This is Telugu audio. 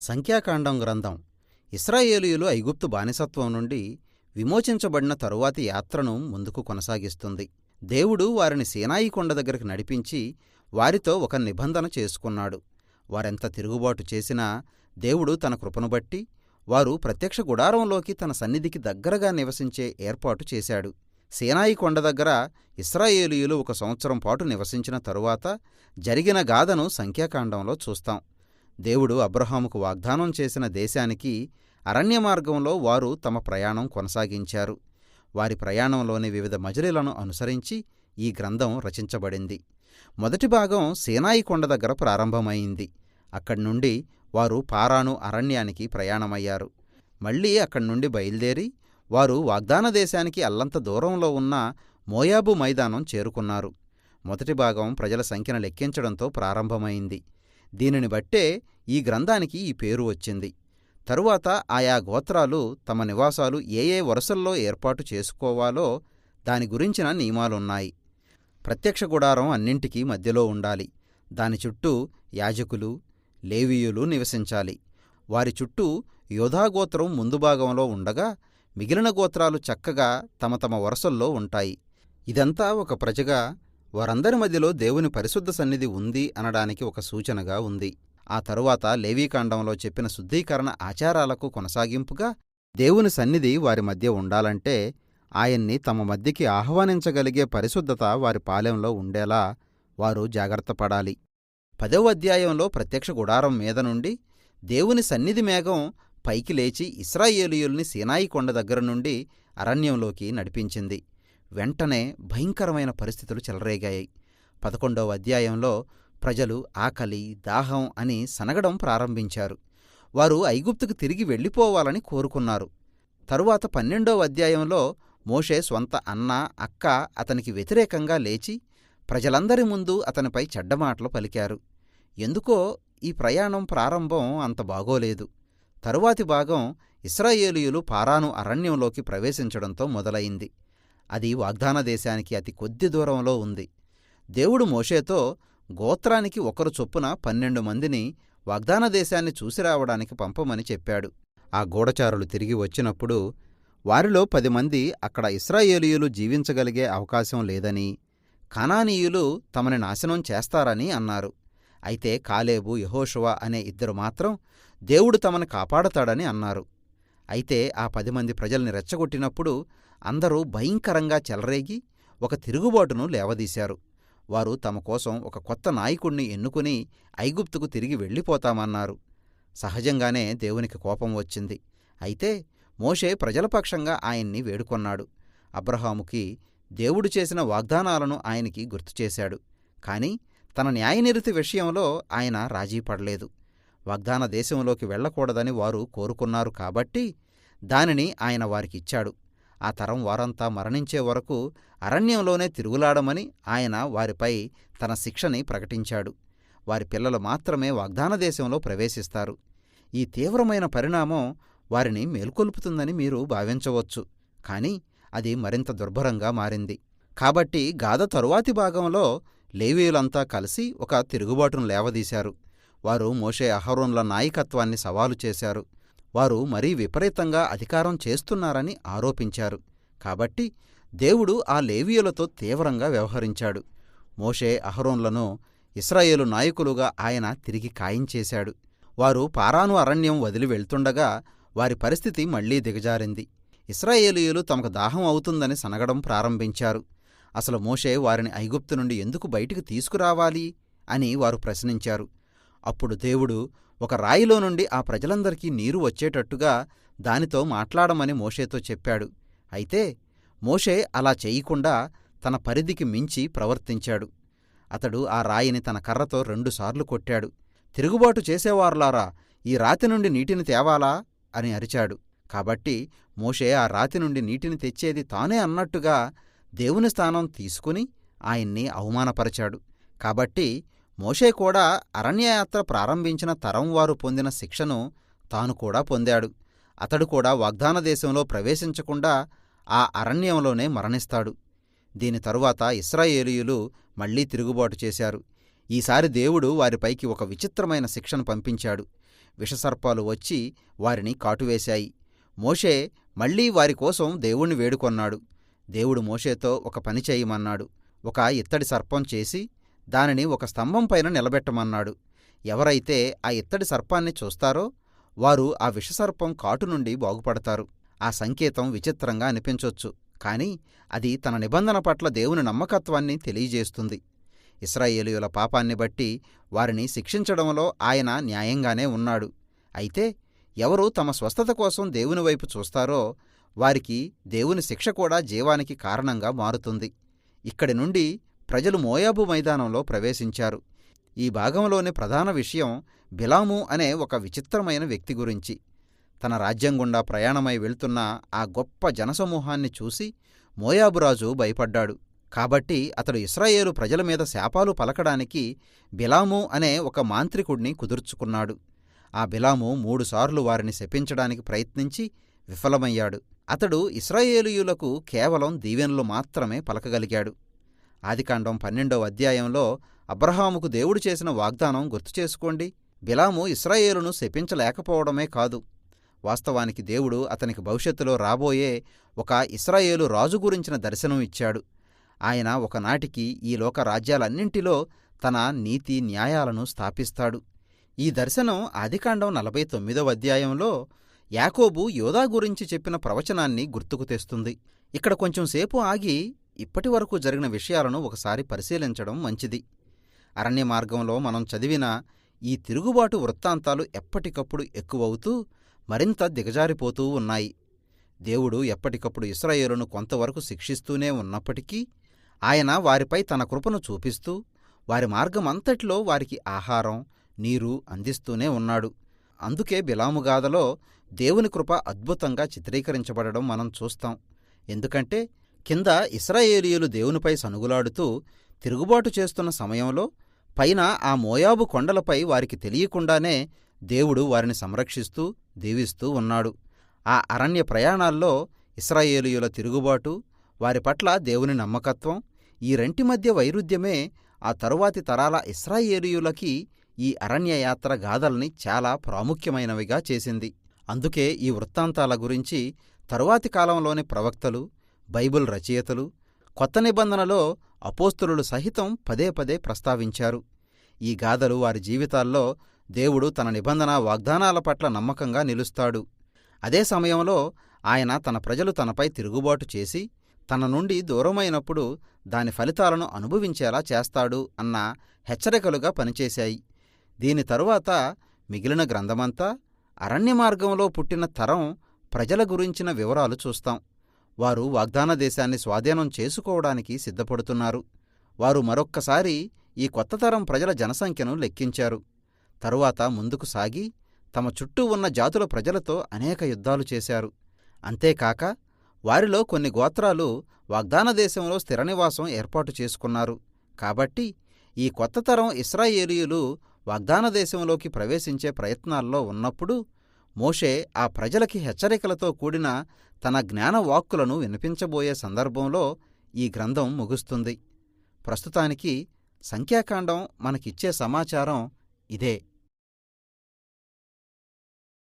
సంఖ్యాకాండం గ్రంథం. ఇస్రాయేలీయులు ఐగుప్తు బానిసత్వం నుండి విమోచించబడిన తరువాతి యాత్రను ముందుకు కొనసాగిస్తుంది. దేవుడు వారిని సీనాయి కొండ దగ్గరికి నడిపించి వారితో ఒక నిబంధన చేసుకున్నాడు. వారెంత తిరుగుబాటు చేసినా దేవుడు తన కృపను బట్టి వారు ప్రత్యక్ష గుడారంలోకి తన సన్నిధికి దగ్గరగా నివసించే ఏర్పాటు చేశాడు. సీనాయి కొండ దగ్గర ఇస్రాయేలీయులు ఒక సంవత్సరం పాటు నివసించిన తరువాత జరిగిన గాథను సంఖ్యాకాండంలో చూస్తాం. దేవుడు అబ్రహాముకు వాగ్దానం చేసిన దేశానికి అరణ్య మార్గంలో వారు తమ ప్రయాణం కొనసాగించారు. వారి ప్రయాణంలోని వివిధ మజిలీలను అనుసరించి ఈ గ్రంథం రచించబడింది. మొదటి భాగం సేనాయి కొండ దగ్గర ప్రారంభమైంది. అక్కడ్నుండి వారు పారాను అరణ్యానికి ప్రయాణమయ్యారు. మళ్ళీ అక్కడ్నుండి బయలుదేరి వారు వాగ్దాన దేశానికి అల్లంత దూరంలో ఉన్న మోయాబు మైదానం చేరుకున్నారు. మొదటి భాగం ప్రజల సంఖ్యను లెక్కించడంతో ప్రారంభమైంది. దీనిని బట్టే ఈ గ్రంథానికి ఈ పేరు వచ్చింది. తరువాత ఆయా గోత్రాలు తమ నివాసాలు ఏ ఏ వరుసల్లో ఏర్పాటు చేసుకోవాలో దాని గురించిన నియమాలున్నాయి. ప్రత్యక్ష గుడారం అన్నింటికీ మధ్యలో ఉండాలి. దాని చుట్టూ యాజకులు లేవీయులు నివసించాలి. వారి చుట్టూ యోధాగోత్రం ముందు భాగంలో ఉండగా మిగిలిన గోత్రాలు చక్కగా తమ తమ వరుసల్లో ఉంటాయి. ఇదంతా ఒక ప్రజగా వారందరి మధ్యలో దేవుని పరిశుద్ధ సన్నిధి ఉంది అనడానికి ఒక సూచనగా ఉంది. ఆ తరువాత లేవీకాండంలో చెప్పిన శుద్ధీకరణ ఆచారాలకు కొనసాగింపుగా దేవుని సన్నిధి వారి మధ్య ఉండాలంటే ఆయన్ని తమ మధ్యకి ఆహ్వానించగలిగే పరిశుద్ధత వారి పాలెంలో ఉండేలా వారు జాగ్రత్తపడాలి పదవ అధ్యాయంలో ప్రత్యక్ష గుడారం మీద నుండి దేవుని సన్నిధి మేఘం పైకి లేచి ఇస్రాయేలీయుల్ని సీనాయి కొండ దగ్గర నుండి అరణ్యంలోకి నడిపించింది. వెంటనే భయంకరమైన పరిస్థితులు చెలరేగాయి. పదకొండవ అధ్యాయంలో ప్రజలు ఆకలి దాహం అని సనగడం ప్రారంభించారు. వారు ఐగుప్తుకు తిరిగి వెళ్ళిపోవాలని కోరుకున్నారు. తరువాత పన్నెండవ అధ్యాయంలో మోషే స్వంత అన్న అక్క అతనికి వ్యతిరేకంగా లేచి ప్రజలందరి ముందు అతనిపై చెడ్డమాటలు పలికారు. ఎందుకో ఈ ప్రయాణం ప్రారంభం అంత బాగోలేదు. తరువాతి భాగం ఇస్రాయేలీయులు పారాను అరణ్యంలోకి ప్రవేశించడంతో మొదలైంది. అది వాగ్దాన దేశానికి అతి కొద్ది దూరంలో ఉంది. దేవుడు మోషేతో గోత్రానికి ఒకరు చొప్పున పన్నెండు మందిని వాగ్దాన దేశాన్ని చూసిరావడానికి పంపమని చెప్పాడు. ఆ గూఢచారులు తిరిగి వచ్చినప్పుడు వారిలో పది మంది అక్కడ ఇస్రాయేలీయులు జీవించగలిగే అవకాశం లేదని కనానీయులు తమని నాశనం చేస్తారని అన్నారు. అయితే కాలేబు యహోషువా అనే ఇద్దరు మాత్రం దేవుడు తమను కాపాడతాడని అన్నారు. అయితే ఆ పది మంది ప్రజల్ని రెచ్చగొట్టినప్పుడు అందరూ భయంకరంగా చెలరేగి ఒక తిరుగుబాటును లేవదీశారు. వారు తమ కోసం ఒక కొత్త నాయకుణ్ణి ఎన్నుకుని ఐగుప్తుకు తిరిగి వెళ్ళిపోతామన్నారు. సహజంగానే దేవునికి కోపం వచ్చింది. అయితే మోషే ప్రజలపక్షంగా ఆయన్ని వేడుకొన్నాడు. అబ్రహాముకి దేవుడు చేసిన వాగ్దానాలను ఆయనకి గుర్తుచేశాడు కాని తన న్యాయనిరతి విషయంలో ఆయన రాజీపడలేదు వాగ్దాన దేశంలోకి వెళ్ళకూడదని వారు కోరుకున్నారు కాబట్టి దానిని ఆయన వారికిచ్చాడు ఆ తరం వారంతా మరణించే వరకు అరణ్యంలోనే తిరుగులాడమని ఆయన వారిపై తన శిక్షని ప్రకటించాడు. వారి పిల్లలు మాత్రమే వాగ్దాన దేశంలో ప్రవేశిస్తారు. ఈ తీవ్రమైన పరిణామం వారిని మేల్కొల్పుతుందని మీరు భావించవచ్చు. కాని అది మరింత దుర్భరంగా మారింది. కాబట్టి గాథ తరువాతి భాగంలో లేవీయులంతా కలిసి ఒక తిరుగుబాటును లేవదీశారు. వారు మోషే అహరోన్ల నాయకత్వాన్ని సవాలు చేశారు. వారు మరీ విపరీతంగా అధికారం చేస్తున్నారని ఆరోపించారు. కాబట్టి దేవుడు ఆ లేవీయులతో తీవ్రంగా వ్యవహరించాడు. మోషే అహరోన్లను ఇస్రాయేలు నాయకులుగా ఆయన తిరిగి ఖాయించేశాడు వారు పారాను అరణ్యం వదిలి వెళ్తుండగా వారి పరిస్థితి మళ్ళీ దిగజారింది. ఇస్రాయేలీయులు తమకు దాహం అవుతుందని సనగడం ప్రారంభించారు. అసలు మోషే వారిని ఐగుప్తు నుండి ఎందుకు బయటికి తీసుకురావాలి అని వారు ప్రశ్నించారు. అప్పుడు దేవుడు ఒక రాయిలో నుండి ఆ ప్రజలందరికీ నీరు వచ్చేటట్టుగా దానితో మాట్లాడమని మోషేతో చెప్పాడు. అయితే మోషే అలా చేయకుండా తన పరిధికి మించి ప్రవర్తించాడు. అతడు ఆ రాయిని తన కర్రతో రెండుసార్లు కొట్టాడు. తిరుగుబాటు చేసేవారులారా ఈ రాతి నుండి నీటిని తేవాలా? అని అరిచాడు. కాబట్టి మోషే ఆ రాతి నుండి నీటిని తెచ్చేది తానే అన్నట్టుగా దేవుని స్థానం తీసుకుని ఆయన్ని అవమానపరచాడు. కాబట్టి మోషే కూడా అరణ్యయాత్ర ప్రారంభించిన తరం వారు పొందిన శిక్షను తాను కూడా పొందాడు. అతడు కూడా వాగ్దాన దేశంలో ప్రవేశించకుండా ఆ అరణ్యంలోనే మరణిస్తాడు. దీని తరువాత ఇస్రాయేలీయులు మళ్ళీ తిరుగుబాటు చేశారు. ఈసారి దేవుడు వారిపైకి ఒక విచిత్రమైన శిక్షను పంపించాడు. విషసర్పాలు వచ్చి వారిని కాటువేశాయి. మోషే మళ్ళీ వారి కోసం దేవుణ్ణి వేడుకొన్నాడు. దేవుడు మోషేతో ఒక పని చేయమన్నాడు. ఒక ఇత్తడి సర్పం చేసి దానిని ఒక స్తంభం పైన నిలబెట్టమన్నాడు. ఎవరైతే ఆ ఇత్తడి సర్పాన్ని చూస్తారో వారు ఆ విషసర్పం కాటు నుండి బాగుపడతారు. ఆ సంకేతం విచిత్రంగా అనిపించొచ్చు కాని అది తన నిబంధన పట్ల దేవుని నమ్మకత్వాన్ని తెలియజేస్తుంది. ఇస్రాయేలీయుల పాపాన్ని బట్టి వారిని శిక్షించడంలో ఆయన న్యాయంగానే ఉన్నాడు. అయితే ఎవరు తమ స్వస్థత కోసం దేవుని వైపు చూస్తారో వారికి దేవుని శిక్ష కూడా జీవానికి కారణంగా మారుతుంది. ఇక్కడి నుండి ప్రజలు మోయాబు మైదానంలో ప్రవేశించారు. ఈ భాగంలోని ప్రధాన విషయం బిలాము అనే ఒక విచిత్రమైన వ్యక్తి గురించి. తన రాజ్యం గుండా ప్రయాణమై వెళ్తున్న ఆ గొప్ప జనసమూహాన్ని చూసి మోయాబురాజు భయపడ్డాడు. కాబట్టి అతడు ఇస్రాయేలు ప్రజల మీద శాపాలు పలకడానికి బిలాము అనే ఒక మాంత్రికుడిని కుదుర్చుకున్నాడు. ఆ బిలాము మూడుసార్లు వారిని శపించడానికి ప్రయత్నించి విఫలమయ్యాడు. అతడు ఇస్రాయేలీయులకు కేవలం దీవెనలు మాత్రమే పలకగలిగాడు. ఆదికాండం పన్నెండవ అధ్యాయంలో అబ్రహాముకు దేవుడు చేసిన వాగ్దానం గుర్తుచేసుకోండి బిలాము ఇస్రాయేలును శపించలేకపోవడమే కాదు. వాస్తవానికి దేవుడు అతనికి భవిష్యత్తులో రాబోయే ఒక ఇస్రాయేలు రాజు గురించిన దర్శనం ఇచ్చాడు. ఆయన ఒకనాటికి ఈ లోక రాజ్యాలన్నింటిలో తన నీతి న్యాయాలను స్థాపిస్తాడు. ఈ దర్శనం ఆదికాండం నలభై తొమ్మిదవ అధ్యాయంలో యాకోబు యోధా గురించి చెప్పిన ప్రవచనాన్ని గుర్తుకు తెస్తుంది. ఇక్కడ కొంచెం సేపు ఇప్పటి ఇప్పటివరకు జరిగిన విషయాలను ఒకసారి పరిశీలించడం మంచిది. అరణ్య మార్గంలో మనం చదివిన ఈ తిరుగుబాటు వృత్తాంతాలు ఎప్పటికప్పుడు ఎక్కువవుతూ మరింత దిగజారిపోతూ ఉన్నాయి. దేవుడు ఎప్పటికప్పుడు ఇస్రాయేలును కొంతవరకు శిక్షిస్తూనే ఉన్నప్పటికీ ఆయన వారిపై తన కృపను చూపిస్తూ వారి మార్గమంతటిలో వారికి ఆహారం నీరు అందిస్తూనే ఉన్నాడు. అందుకే బిలాముగాథలో దేవుని కృప అద్భుతంగా చిత్రీకరించబడడం మనం చూస్తాం. ఎందుకంటే కింద ఇస్రాయేలీయులు దేవునిపై సనుగులాడుతూ తిరుగుబాటు చేస్తున్న సమయంలో పైన ఆ మోయాబు కొండలపై వారికి తెలియకుండానే దేవుడు వారిని సంరక్షిస్తూ దీవిస్తూ ఉన్నాడు. ఆ అరణ్య ప్రయాణాల్లో ఇస్రాయేలీయుల తిరుగుబాటు వారి పట్ల దేవుని నమ్మకత్వం ఈ రెంటి మధ్య వైరుధ్యమే ఆ తరువాతి తరాల ఇస్రాయేలీయులకి ఈ అరణ్యయాత్ర గాథల్ని చాలా ప్రాముఖ్యమైనవిగా చేసింది. అందుకే ఈ వృత్తాంతాల గురించి తరువాతి కాలంలోని ప్రవక్తలు బైబిల్ రచయితలు కొత్త నిబంధనలో అపోస్తులు సహితం పదే పదే ప్రస్తావించారు. ఈ గాథలు వారి జీవితాల్లో దేవుడు తన నిబంధన వాగ్దానాల పట్ల నమ్మకంగా నిలుస్తాడు. అదే సమయంలో ఆయన తన ప్రజలు తనపై తిరుగుబాటు చేసి తన నుండి దూరమైనప్పుడు దాని ఫలితాలను అనుభవించేలా చేస్తాడు అన్న హెచ్చరికలుగా పనిచేశాయి. దీని తరువాత మిగిలిన గ్రంథమంతా అరణ్య మార్గంలో పుట్టిన తరం ప్రజల గురించిన వివరాలు చూస్తాం. వారు వాగ్దాన దేశాన్ని స్వాధీనం చేసుకోవడానికి సిద్ధపడుతున్నారు. వారు మరొక్కసారి ఈ కొత్త తరం ప్రజల జనసంఖ్యను లెక్కించారు. తరువాత ముందుకు సాగి తమ చుట్టూ ఉన్న జాతుల ప్రజలతో అనేక యుద్ధాలు చేశారు. అంతేకాక వారిలో కొన్ని గోత్రాలు వాగ్దాన దేశంలో స్థిరనివాసం ఏర్పాటు చేసుకున్నారు. కాబట్టి ఈ కొత్త తరం ఇస్రాయేలీయులు వాగ్దాన దేశంలోకి ప్రవేశించే ప్రయత్నాల్లో ఉన్నప్పుడు మోషే ఆ ప్రజలకి హెచ్చరికలతో కూడిన తన జ్ఞానవాక్కులను వినిపించబోయే సందర్భంలో ఈ గ్రంథం ముగుస్తుంది. ప్రస్తుతానికి సంఖ్యాకాండం మనకిచ్చే సమాచారం ఇదే.